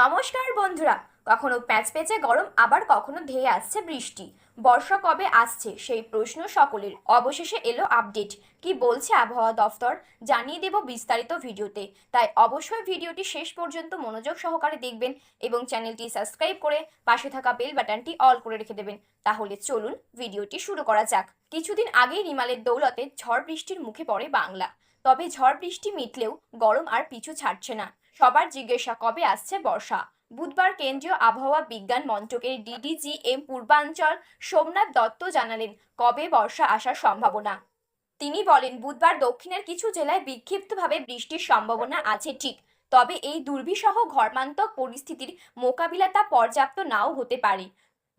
নমস্কার বন্ধুরা, কখনো প্যাচ পেঁচে গরম, আবার কখনো ধেয়ে আসছে বৃষ্টি। বর্ষা কবে আসছে সেই প্রশ্ন সকলের। অবশেষে এলো আপডেট। কি বলছে আবহাওয়া দফতর? জানিয়ে দেব বিস্তারিত ভিডিওতে। তাই অবশ্যই ভিডিওটি শেষ পর্যন্ত মনোযোগ সহকারে দেখবেন এবং চ্যানেলটি সাবস্ক্রাইব করে পাশে থাকা বেল বাটনটি অল করে রেখে দেবেন। তাহলে চলুন ভিডিওটি শুরু করা যাক। কিছুদিন আগেই রিমালের দৌলতে ঝড় বৃষ্টির মুখে পড়ে বাংলা। তবে ঝড় বৃষ্টি মিটলেও গরম আর পিছু ছাড়ছে না। সবার জিজ্ঞাসা, কবে আসছে বর্ষা? বুধবার কেন্দ্রীয় আবহাওয়া বিজ্ঞান মন্ত্রকের ডিডিজিএম পূর্বাঞ্চল সোমনাথ দত্ত জানালেন, কবে বর্ষা আসার সম্ভাবনা? তিনি বলেন, বুধবার দক্ষিণের কিছু জেলায় বিক্ষিপ্তভাবে বৃষ্টির সম্ভাবনা আছে, ঠিক। তবে এই দুর্বিসহ ঘর্মান্তক পরিস্থিতির মোকাবিলা তা পর্যাপ্ত নাও হতে পারে।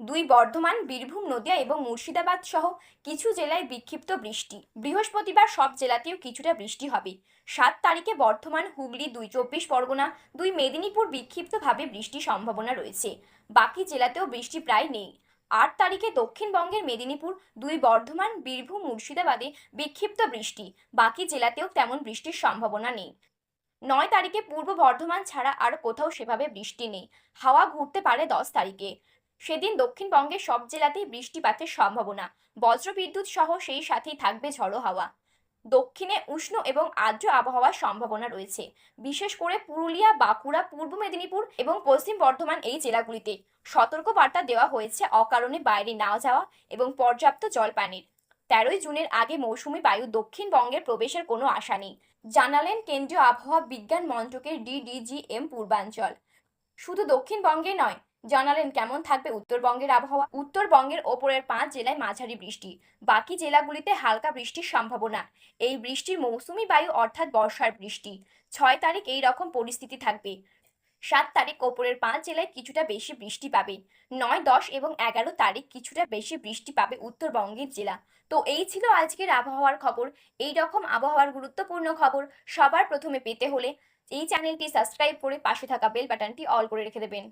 দুই বর্ধমান, বীরভূম, নদিয়া এবং মুর্শিদাবাদ সহ কিছু জেলায় বিক্ষিপ্ত বৃষ্টি। বৃহস্পতিবার সব জেলাতেও কিছুটা বৃষ্টি হবে। সাত তারিখে বর্ধমান, হুগলি, দুই চব্বিশ পরগনা, দুই মেদিনীপুর বিক্ষিপ্তভাবে বৃষ্টির সম্ভাবনা রয়েছে। বাকি জেলাতেও বৃষ্টি প্রায় নেই। আট তারিখে দক্ষিণবঙ্গের মেদিনীপুর, দুই বর্ধমান, বীরভূম, মুর্শিদাবাদে বিক্ষিপ্ত বৃষ্টি। বাকি জেলাতেও তেমন বৃষ্টির সম্ভাবনা নেই। নয় তারিখে পূর্ব বর্ধমান ছাড়া আর কোথাও সেভাবে বৃষ্টি নেই। হাওয়া ঘুরতে পারে দশ তারিখে। সেদিন দক্ষিণবঙ্গের সব জেলাতেই বৃষ্টিপাতের সম্ভাবনা। বজ্রবিদ্যুৎ সহ সেই সাথেই থাকবে ঝড়ো হাওয়া। দক্ষিণে উষ্ণ এবং আর্দ্র আবহাওয়ার সম্ভাবনা রয়েছে। বিশেষ করে পুরুলিয়া, বাঁকুড়া, পূর্ব মেদিনীপুর এবং পশ্চিম বর্ধমান এই জেলাগুলিতে সতর্ক বার্তা দেওয়া হয়েছে অকারণে বাইরে না যাওয়া এবং পর্যাপ্ত জল পানির তেরোই জুনের আগে মৌসুমি বায়ু দক্ষিণবঙ্গের প্রবেশের কোনো আশা নেই। জানালেন কেন্দ্রীয় আবহাওয়া বিজ্ঞান মন্ত্রকের ডিডিজিএম পূর্বাঞ্চল। শুধু দক্ষিণবঙ্গে নয় জানালেন, কেমন থাকবে উত্তরবঙ্গের আবহাওয়া? উত্তরবঙ্গের ওপরের পাঁচ জেলায় মাঝারি বৃষ্টি। বাকি জেলাগুলিতে হালকা বৃষ্টির সম্ভাবনা। এই বৃষ্টির মৌসুমি বায়ু অর্থাৎ বর্ষার বৃষ্টি। ছয় তারিখ এই রকম পরিস্থিতি থাকবে। সাত তারিখ ওপরের পাঁচ জেলায় কিছুটা বেশি বৃষ্টি পাবে। নয়, দশ এবং এগারো তারিখ কিছুটা বেশি বৃষ্টি পাবে উত্তরবঙ্গের জেলা। তো এই ছিল আজকের আবহাওয়ার খবর। এই রকম আবহাওয়ার গুরুত্বপূর্ণ খবর সবার প্রথমে পেতে হলে এই চ্যানেলটি সাবস্ক্রাইব করে পাশে থাকা বেল বাটনটি অল করে রেখে দেবেন।